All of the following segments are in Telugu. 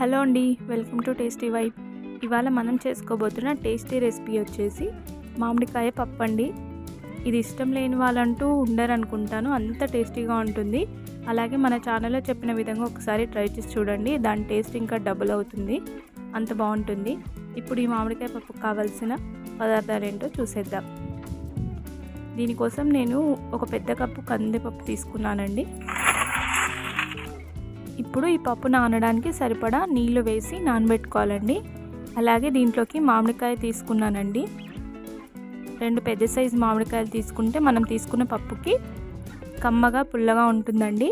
హలో అండి వెల్కమ్ టు టేస్టీ వైబ్. ఇవాళ మనం చేసుకోబోతున్న టేస్టీ రెసిపీ వచ్చేసి మామిడికాయ పప్పు అండి. ఇది ఇష్టం లేని వాళ్ళంటూ ఉండరు అనుకుంటాను అంత టేస్టీగా ఉంటుంది. అలాగే మన ఛానల్లో చెప్పిన విధంగా ఒకసారి ట్రై చేసి చూడండి దాని టేస్ట్ ఇంకా డబుల్ అవుతుంది అంత బాగుంటుంది. ఇప్పుడు ఈ మామిడికాయ పప్పుకు కావాల్సిన పదార్థాలు ఏంటో చూసేద్దాం. దీనికోసం నేను ఒక పెద్ద కప్పు కందిపప్పు తీసుకున్నానండి. ఇప్పుడు ఈ పప్పు నానడానికి సరిపడా నీళ్ళు వేసి నానబెట్టుకోవాలండి. అలాగే దీంట్లోకి మామిడికాయ తీసుకున్నానండి. రెండు పెద్ద సైజు మామిడికాయలు తీసుకుంటే మనం తీసుకున్న పప్పుకి కమ్మగా పుల్లగా ఉంటుందండి.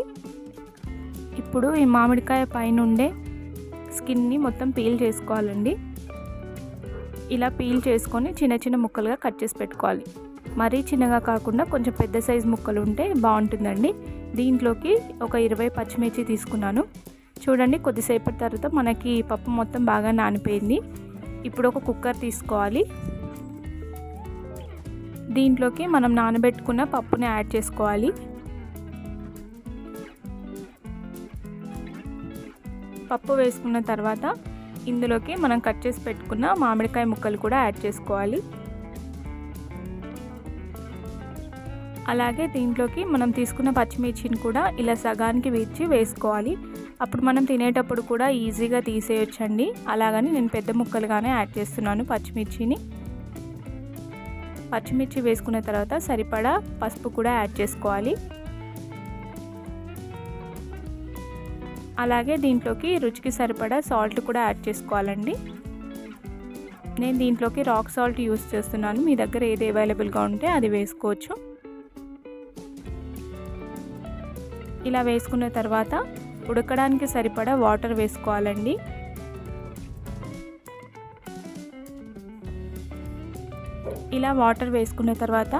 ఇప్పుడు ఈ మామిడికాయ పైన ఉండే స్కిన్ని మొత్తం పీల్ చేసుకోవాలండి. ఇలా పీల్ చేసుకొని చిన్న చిన్న ముక్కలుగా కట్ చేసి పెట్టుకోవాలి. మరీ చిన్నగా కాకుండా కొంచెం పెద్ద సైజు ముక్కలు ఉంటే బాగుంటుందండి. దీంట్లోకి ఒక ఇరవై పచ్చిమిర్చి తీసుకున్నాను. చూడండి కొద్దిసేపటి తర్వాత మనకి పప్పు మొత్తం బాగా నానిపోయింది. ఇప్పుడు ఒక కుక్కర్ తీసుకోవాలి. దీంట్లోకి మనం నానబెట్టుకున్న పప్పుని యాడ్ చేసుకోవాలి. పప్పు వేసుకున్న తర్వాత ఇందులోకి మనం కట్ చేసి పెట్టుకున్న మామిడికాయ ముక్కలు కూడా యాడ్ చేసుకోవాలి. అలాగే దీంట్లోకి మనం తీసుకున్న పచ్చిమిర్చిని కూడా ఇలా సగానికి విచ్చి వేసుకోవాలి. అప్పుడు మనం తినేటప్పుడు కూడా ఈజీగా తీసేయొచ్చండి. అలాగని నేను పెద్ద ముక్కలుగానే యాడ్ చేస్తున్నాను పచ్చిమిర్చిని. పచ్చిమిర్చి వేసుకున్న తర్వాత సరిపడా పసుపు కూడా యాడ్ చేసుకోవాలి. అలాగే దీంట్లోకి రుచికి సరిపడా సాల్ట్ కూడా యాడ్ చేసుకోవాలండి. నేను దీంట్లోకి రాక్ సాల్ట్ యూస్ చేస్తున్నాను. మీ దగ్గర ఏది అవైలబుల్గా ఉంటే అది వేసుకోవచ్చు. ఇలా వేసుకున్న తర్వాత ఉడకడానికి సరిపడా వాటర్ వేసుకోవాలండి. ఇలా వాటర్ వేసుకున్న తర్వాత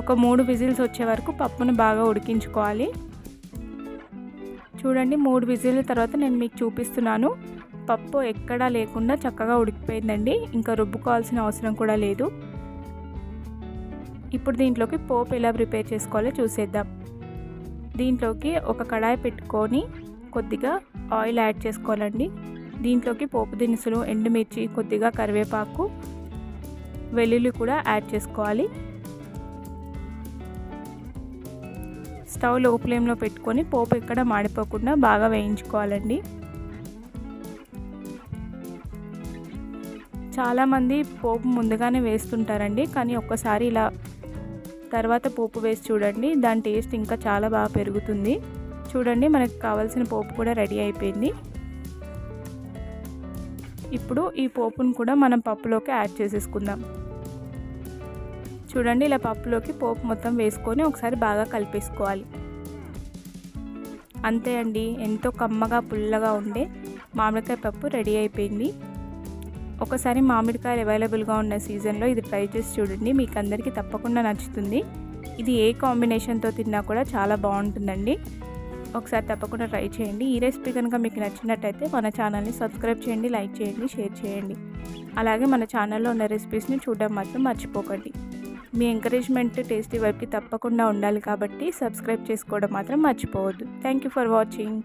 ఒక మూడు విజిల్స్ వచ్చే వరకు పప్పును బాగా ఉడికించుకోవాలి. చూడండి మూడు విజిల్ తర్వాత నేను మీకు చూపిస్తున్నాను. పప్పు ఎక్కడా లేకుండా చక్కగా ఉడికిపోయిందండి. ఇంకా రుబ్బుకోవాల్సిన అవసరం కూడా లేదు. ఇప్పుడు దీంట్లోకి పోపు ఎలా ప్రిపేర్ చేసుకోవాలో చూసేద్దాం. దీంట్లోకి ఒక కడాయి పెట్టుకొని కొద్దిగా ఆయిల్ యాడ్ చేసుకోవాలండి. దీంట్లోకి పోపు దినుసులు ఎండుమిర్చి కొద్దిగా కరివేపాకు వెల్లుల్లి కూడా యాడ్ చేసుకోవాలి. స్టవ్లో ఫ్లేమ్లో పెట్టుకొని పోపు ఎక్కడ మాడిపోకుండా బాగా వేయించుకోవాలండి. చాలామంది పోపు ముందుగానే వేస్తుంటారండి కానీ ఒక్కసారి ఇలా తర్వాత పోపు వేసి చూడండి. దాని టేస్ట్ ఇంకా చాలా బాగా పెరుగుతుంది. చూడండి మనకు కావాల్సిన పోపు కూడా రెడీ అయిపోయింది. ఇప్పుడు ఈ పోపును కూడా మనం పప్పులోకి యాడ్ చేసేసుకుందాం. చూడండి ఇలా పప్పులోకి పోపు మొత్తం వేసుకొని ఒకసారి బాగా కలిపేసుకోవాలి. అంతే అండి. ఎంతో కమ్మగా పుల్లగా ఉండే మామిడికాయ పప్పు రెడీ అయిపోయింది. ఒకసారి మామిడికాయలు అవైలబుల్గా ఉన్న సీజన్లో ఇది ట్రై చేసి చూడండి. మీకు అందరికీ తప్పకుండా నచ్చుతుంది. ఇది ఏ కాంబినేషన్తో తిన్నా కూడా చాలా బాగుంటుందండి. ఒకసారి తప్పకుండా ట్రై చేయండి. ఈ రెసిపీ కనుక మీకు నచ్చినట్టయితే మన ఛానల్ని సబ్స్క్రైబ్ చేయండి లైక్ చేయండి షేర్ చేయండి. అలాగే మన ఛానల్లో ఉన్న రెసిపీస్ని చూడడం మాత్రం మర్చిపోకండి. మీ ఎంకరేజ్మెంట్ టేస్టీ వైపుకి తప్పకుండా ఉండాలి కాబట్టి సబ్స్క్రైబ్ చేసుకోవడం మాత్రం మర్చిపోవద్దు. Thank you for watching.